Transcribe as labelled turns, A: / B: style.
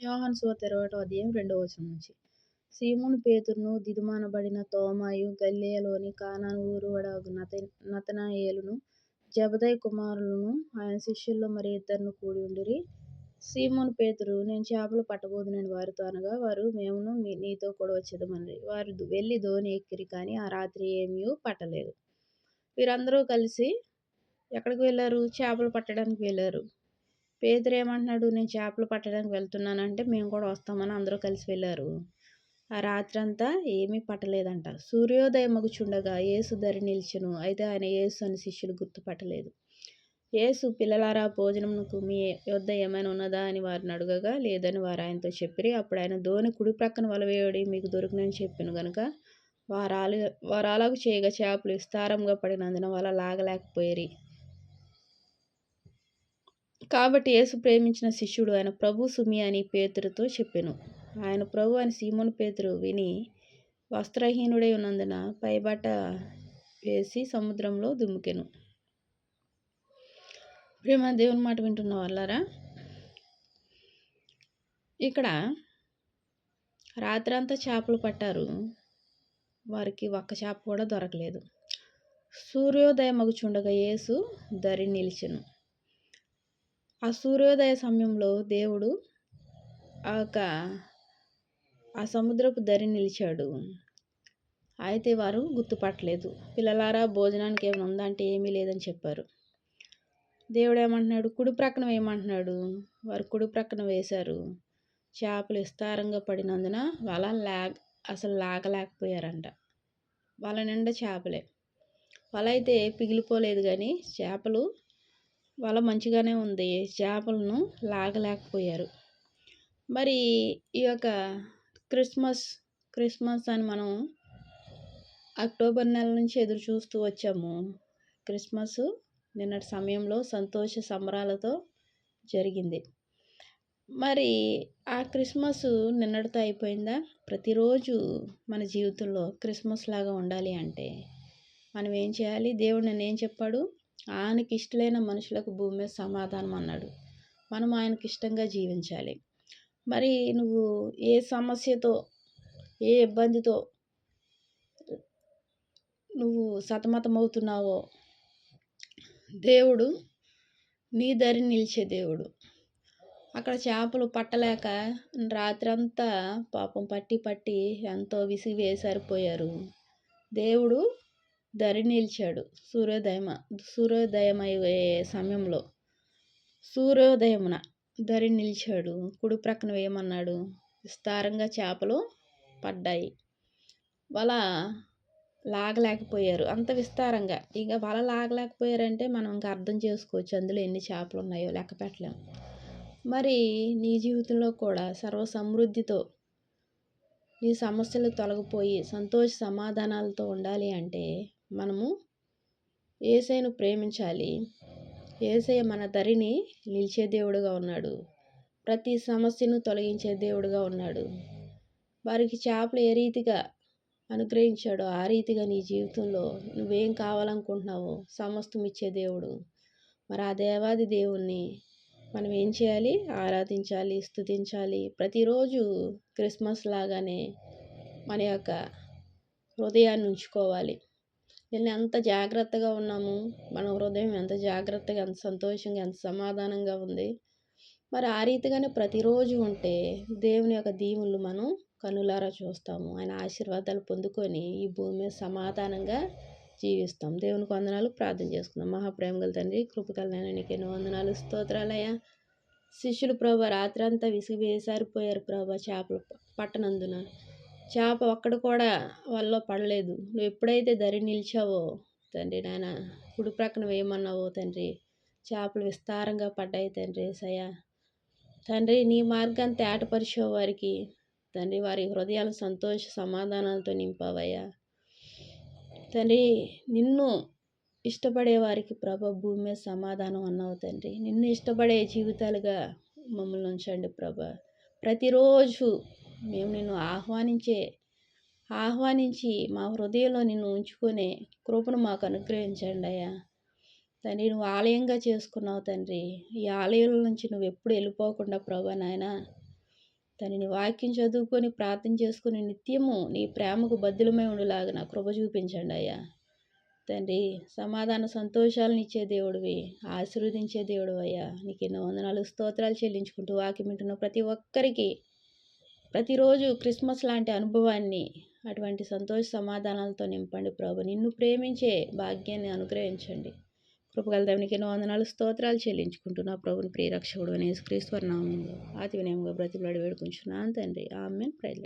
A: యోహాను సువార్త ఇరవై అధ్యాయం రెండవ వచనం నుంచి. సీమోను పేతురును దిదుమానబడిన తోమాయు గల్లేయలోని కానాను ఊరువడాగు నత నతనాయేలును జబదయ్ కుమారులను ఆయన శిష్యుల్లో మరి ఇద్దరును కూడి ఉండిరి. సీమోను పేతురు నేను చేపలు పట్టబోదునని వారితో అనగా వారు మేమును మీ నీతో కూడా వచ్చేదమని వారు వెళ్ళి ధోని ఎక్కిరి కానీ ఆ రాత్రి ఏమీ పట్టలేదు. వీరందరూ కలిసి ఎక్కడికి వెళ్ళారు? చేపలు పట్టడానికి వెళ్ళారు. పేదరు ఏమంటున్నాడు నేను చేపలు పట్టడానికి వెళ్తున్నానంటే మేము కూడా వస్తామని అందరూ కలిసి వెళ్ళారు. ఆ రాత్రంతా ఏమీ పట్టలేదంట. సూర్యోదయం మగుచుండగా యేసు ధరి నిలిచెను. అయితే ఆయన యేసు అని శిష్యులు గుర్తుపట్టలేదు. యేసు పిల్లలారా భోజనంకు మీ యొద్ద ఏమైనా ఉన్నదా? అని వారిని అడగగా లేదని వారు ఆయనతో చెప్పిరి. అప్పుడు ఆయన ధోని కుడి ప్రక్కన వలవేయడి మీకు దొరికినని చెప్పాను గనుక వారాలు వారాలకు చేయగా చేపలు విస్తారంగా పడినందున వల లాగలేకపోయేరి. కాబట్టి యేసు ప్రేమించిన శిష్యుడు ఆయన ప్రభు సుమి అని పేతురుతో చెప్పాను. ఆయన ప్రభు అని సీమోను పేతురు విని వస్త్రహీనుడై ఉన్నందున పైబాట వేసి సముద్రంలో దుమ్ముకెను. ప్రేమ దేవుని మాట వింటున్న వాళ్ళారా? ఇక్కడ రాత్రంతా చేపలు పట్టారు. వారికి ఒక్క చేప కూడా దొరకలేదు. సూర్యోదయం మగుచుండగా యేసు దరి నిలిచెను. ఆ సూర్యోదయ సమయంలో దేవుడు ఆ యొక్క ఆ సముద్రపు దరి నిలిచాడు. అయితే వారు గుర్తుపట్టలేదు. పిల్లలారా భోజనానికి ఏమైనా ఉందా అంటే ఏమీ లేదని చెప్పారు. దేవుడు ఏమంటున్నాడు? కుడి ప్రక్కన వేయమంటున్నాడు వారు కుడి ప్రక్కన వేశారు. చేపలు విస్తారంగా పడినందున వాళ్ళ లాగ్ అసలు లాగలేకపోయారంట. వాళ్ళ నిండా చేపలే. వల అయితే పిగిలిపోలేదు కానీ చేపలు వల మంచిగానే ఉంది. చేపలను లాగలేకపోయారు. మరి ఈ యొక్క క్రిస్మస్ క్రిస్మస్ అని మనం అక్టోబర్ నెల నుంచి ఎదురు చూస్తూ వచ్చాము. క్రిస్మస్ నిన్నటి సమయంలో సంతోష సంబరాలతో జరిగింది. మరి ఆ క్రిస్మస్ నిన్నటితో అయిపోయిందా? ప్రతిరోజు మన జీవితంలో క్రిస్మస్ లాగా ఉండాలి అంటే మనం ఏం చేయాలి? దేవుడు నన్ను ఏం చెప్పాడు? ఆయనకి ఇష్టమైన మనుషులకు భూమి మీద సమాధానం అన్నాడు మనం ఆయనకి ఇష్టంగా జీవించాలి. మరి నువ్వు ఏ సమస్యతో ఏ ఇబ్బందితో నువ్వు సతమతమవుతున్నావో? దేవుడు నీ దరి నిలిచే దేవుడు. అక్కడ చేపలు పట్టలేక రాత్రంతా పాపం పట్టి పట్టి ఎంతో విసిగి వేసారిపోయారు దేవుడు దరి నిలిచాడు. సూర్యోదయం సూర్యోదయం అయ్యే సమయంలో సూర్యోదయమున దరి నిలిచాడు. కుడి ప్రక్కన వేయమన్నాడు. విస్తారంగా చేపలు పడ్డాయి. వల లాగలేకపోయారు. అంత విస్తారంగా. ఇక వల లాగలేకపోయారంటే మనం ఇంకా అర్థం చేసుకోవచ్చు అందులో ఎన్ని చేపలు ఉన్నాయో లెక్క పెట్టలేము మరి నీ జీవితంలో కూడా సర్వ సమృద్ధితో నీ సమస్యలు తొలగిపోయి సంతోష సమాధానాలతో ఉండాలి అంటే మనము ఏసైను ప్రేమించాలి. ఏసై మన దరిని నిలిచే దేవుడుగా ఉన్నాడు. ప్రతి సమస్యను తొలగించే దేవుడుగా ఉన్నాడు. వారికి చేపలు ఏ రీతిగా అనుగ్రహించాడో ఆ రీతిగా నీ జీవితంలో నువ్వేం కావాలనుకుంటున్నావో సమస్తం ఇచ్చే దేవుడు. మరి ఆ దేవాది దేవుణ్ణి మనం ఏం చేయాలి? ఆరాధించాలి స్థుతించాలి ప్రతిరోజు క్రిస్మస్ లాగానే మన యొక్క హృదయాన్ని ఉంచుకోవాలి. వీళ్ళని ఎంత జాగ్రత్తగా ఉన్నాము? మన హృదయం ఎంత జాగ్రత్తగా ఎంత సంతోషంగా ఎంత సమాధానంగా ఉంది? మరి ఆ రీతిగానే ప్రతిరోజు ఉంటే దేవుని యొక్క దీవులు మనం కనులారా చూస్తాము. ఆయన ఆశీర్వాదాలు పొందుకొని ఈ భూమి సమాధానంగా జీవిస్తాం. దేవునికి వందనాలు. ప్రార్థన చేసుకుందాం. మహాప్రేమగల తండ్రి కృపకలనైనా నీకు ఎన్నో వందనాలు. స్తోత్రాలయ్యా శిష్యులు ప్రభా రాత్రంతా విసిగి వేసారిపోయారు ప్రభా. చేపలు పట్టనందున చేప ఒక్కడ కూడా వల్ల పడలేదు. నువ్వు ఎప్పుడైతే దరి నిలిచావో తండ్రి నాయన కుడి ప్రక్కన వేయమన్నావో తండ్రి చేపలు విస్తారంగా పడ్డాయి తండ్రి సయా తండ్రి నీ మార్గాన్ని తేటపరిచే వారికి. తండ్రి వారి హృదయాలు సంతోష సమాధానాలతో నింపావయ్యా. తండ్రి నిన్ను ఇష్టపడే వారికి ప్రభ భూమి మీద సమాధానం అన్నావు తండ్రి. నిన్ను ఇష్టపడే జీవితాలుగా మమ్మల్ని ఉంచండి ప్రభ. ప్రతిరోజు మేము నిన్ను ఆహ్వానించే ఆహ్వానించి మా హృదయంలో నిన్ను ఉంచుకునే కృపను మాకు అనుగ్రహించండి అయ్యా. తండ్రి నువ్వు ఆలయంగా చేసుకున్నావు తండ్రి. ఈ ఆలయం నుంచి నువ్వు ఎప్పుడు వెళ్ళిపోకుండా ప్రభా నాయన. తనని వాక్యం చదువుకొని ప్రార్థన చేసుకుని నిత్యము నీ ప్రేమకు బద్దులమై ఉండేలాగా కృప చూపించండి అయ్యా. తండ్రి సమాధాన సంతోషాలను ఇచ్చే దేవుడివి ఆశీర్వదించే దేవుడు అయ్యా. నీకు ఎన్నో వందనాలు స్తోత్రాలు చెల్లించుకుంటూ వాక్యం వింటున్న ప్రతి ఒక్కరికి ప్రతిరోజు క్రిస్మస్ లాంటి అనుభవాన్ని అటువంటి సంతోష సమాధానాలతో నింపండి ప్రభు. నిన్ను ప్రేమించే భాగ్యాన్ని అనుగ్రహించండి. కృపగల దేవునికి ఎన్నో వందనాలు స్తోత్రాలు చెల్లించుకుంటున్నా ప్రభుని ప్రియరక్షకుడు అనేసి క్రీశ్వర నామంలో. అతి వినయంగా బ్రతిమలాడి వేడుకుంటున్నాను తండ్రి. ఆమె ప్రైజ్